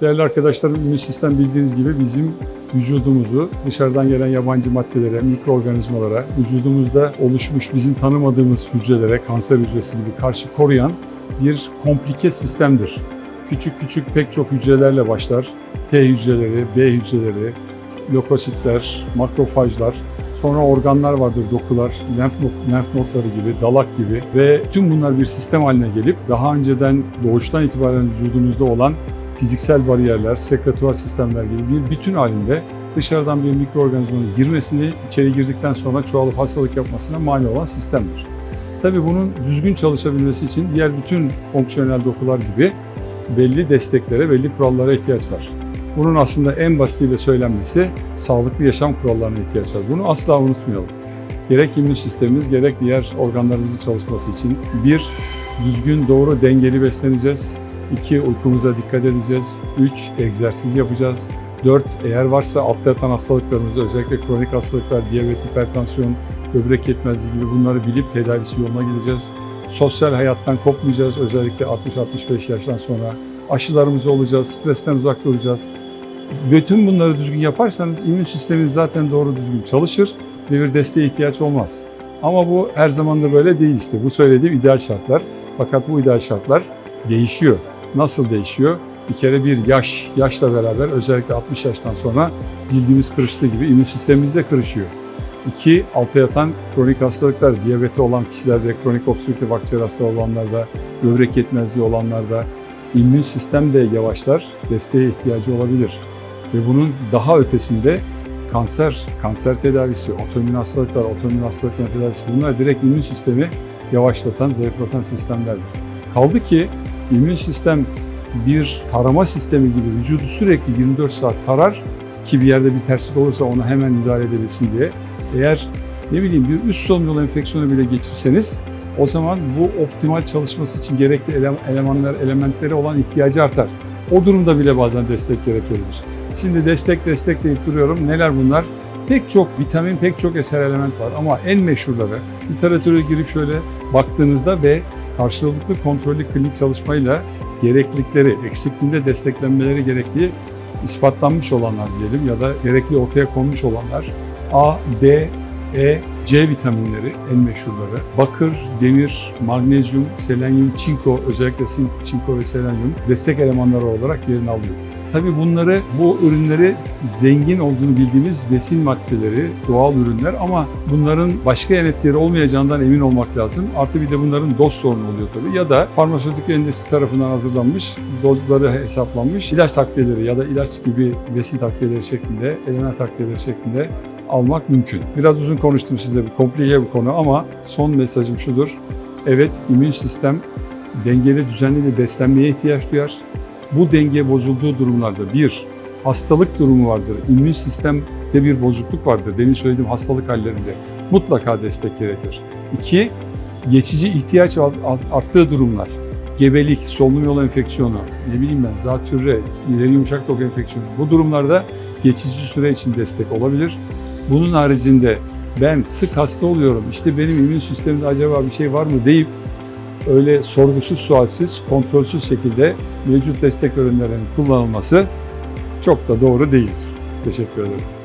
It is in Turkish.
Değerli arkadaşlarım, immün sistem bildiğiniz gibi bizim vücudumuzu dışarıdan gelen yabancı maddelere, mikroorganizmalara, vücudumuzda oluşmuş bizim tanımadığımız hücrelere, kanser hücresi gibi karşı koruyan bir komplike sistemdir. Küçük küçük pek çok hücrelerle başlar. T hücreleri, B hücreleri, lökositler, makrofajlar, sonra organlar vardır, dokular, lenf, lenf nodları gibi, dalak gibi ve tüm bunlar bir sistem haline gelip daha önceden doğuştan itibaren vücudumuzda olan fiziksel bariyerler, sekretuar sistemler gibi bir bütün halinde dışarıdan bir mikroorganizmanın girmesini, içeri girdikten sonra çoğalıp hastalık yapmasına mani olan sistemdir. Tabii bunun düzgün çalışabilmesi için diğer bütün fonksiyonel dokular gibi belli desteklere, belli kurallara ihtiyaç var. Bunun aslında en basitiyle söylenmesi sağlıklı yaşam kurallarına ihtiyaç var. Bunu asla unutmayalım. Gerek immün sistemimiz gerek diğer organlarımızın çalışması için bir, düzgün, doğru, dengeli besleneceğiz. İki, uykumuza dikkat edeceğiz. Üç, egzersiz yapacağız. Dört, eğer varsa altta yatan hastalıklarımızı, özellikle kronik hastalıklar, diyabet, hipertansiyon, böbrek yetmezliği gibi bunları bilip tedavisi yoluna gideceğiz. Sosyal hayattan kopmayacağız, özellikle 60-65 yaştan sonra. Aşılarımızı olacağız, stresten uzak duracağız. Bütün bunları düzgün yaparsanız immün sisteminiz zaten doğru düzgün çalışır ve bir desteğe ihtiyaç olmaz. Ama bu her zaman da böyle değil işte. Bu söylediğim ideal şartlar. Fakat bu ideal şartlar değişiyor. Nasıl değişiyor? Bir kere bir yaş, yaşla beraber özellikle 60 yaştan sonra cildimiz kırıştığı gibi immün sistemimiz de kırışıyor. İki, alta yatan kronik hastalıklar, diyabeti olan kişilerde, kronik obstrüktif akciğer hastalığı olanlarda, böbrek yetmezliği olanlarda immün sistem de yavaşlar, desteğe ihtiyacı olabilir. Ve bunun daha ötesinde kanser, kanser tedavisi, otoimmün hastalıklar, otoimmün hastalıkların tedavisi bunlar direkt immün sistemi yavaşlatan, zayıflatan sistemlerdir. Kaldı ki immün sistem bir tarama sistemi gibi vücudu sürekli 24 saat tarar ki bir yerde bir terslik olursa ona hemen müdahale edebilsin diye. Eğer ne bileyim bir üst solunum yolu enfeksiyonu bile geçirseniz o zaman bu optimal çalışması için gerekli ele- elemanlar, elementleri olan ihtiyacı artar. O durumda bile bazen destek gerekebilir. Şimdi destek destek deyip duruyorum. Neler bunlar? Pek çok vitamin, pek çok eser element var ama en meşhurları literatüre girip şöyle baktığınızda ve karşılıklı kontrollü klinik çalışmayla gereklilikleri, eksikliğinde desteklenmeleri gerektiği ispatlanmış olanlar diyelim ya da gerekli ortaya konmuş olanlar A, D, E, C vitaminleri en meşhurları. Bakır, demir, magnezyum, selenyum, çinko özellikle çinko ve selenyum destek elemanları olarak yerini alıyor. Tabii bunları, bu ürünleri zengin olduğunu bildiğimiz besin maddeleri, doğal ürünler ama bunların başka yan etkileri olmayacağından emin olmak lazım. Artı bir de bunların doz sorunu oluyor tabii. Ya da farmasötik endüstri tarafından hazırlanmış, dozları hesaplanmış ilaç takviyeleri ya da ilaç gibi besin takviyeleri şeklinde, element takviyeleri şeklinde almak mümkün. Biraz uzun konuştum size, bir komplike bir konu ama son mesajım şudur. Evet, immün sistem dengeli, düzenli bir beslenmeye ihtiyaç duyar. Bu denge bozulduğu durumlarda bir, hastalık durumu vardır. İmmün sistemde bir bozukluk vardır. Demin söylediğim hastalık hallerinde mutlaka destek gerekir. İki, geçici ihtiyaç arttığı durumlar. Gebelik, solunum yolu enfeksiyonu, ne bileyim ben zatürre, ileri yumuşak doku enfeksiyonu. Bu durumlarda geçici süre için destek olabilir. Bunun haricinde ben sık hasta oluyorum, işte benim immün sistemimde acaba bir şey var mı deyip öyle sorgusuz sualsiz, kontrolsüz şekilde mevcut destek ürünlerinin kullanılması çok da doğru değil. Teşekkür ederim.